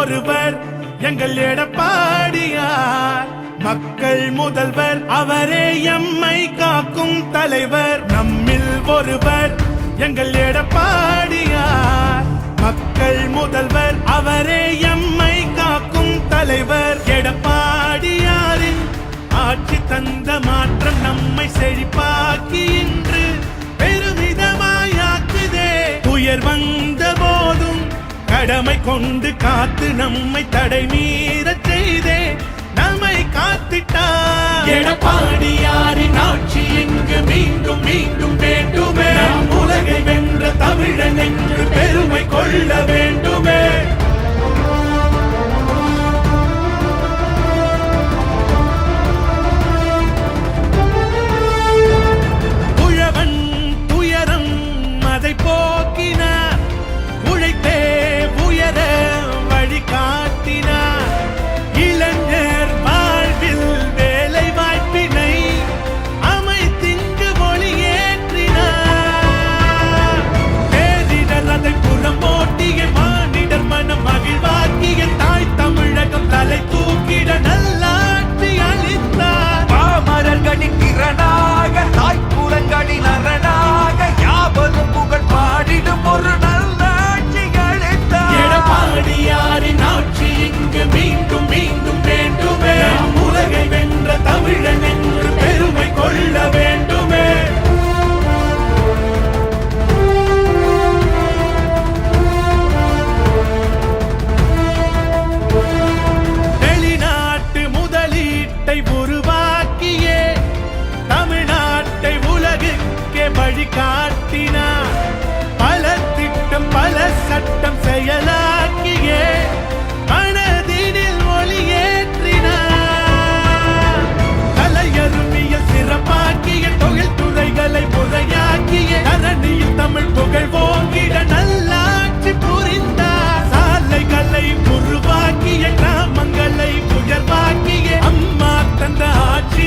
ஒருவர் எங்கள் எடப்பாடியார். மக்கள் முதல்வர் அவரே எம்மை காக்கும் தலைவர். நம்மில் ஒருவர் எங்கள் எடப்பாடியார். மக்கள் முதல்வர் அவரே எம்மை காக்கும் தலைவர். எடப்பாடியாரின் ஆட்சி தந்த கடமை கொண்டு காத்து நம்மை தடை மீற செய்தே. நம்மை காத்திட்டார். எடப்பாடியாரின் ஆட்சி இங்கு மீண்டும் மீண்டும்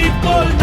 people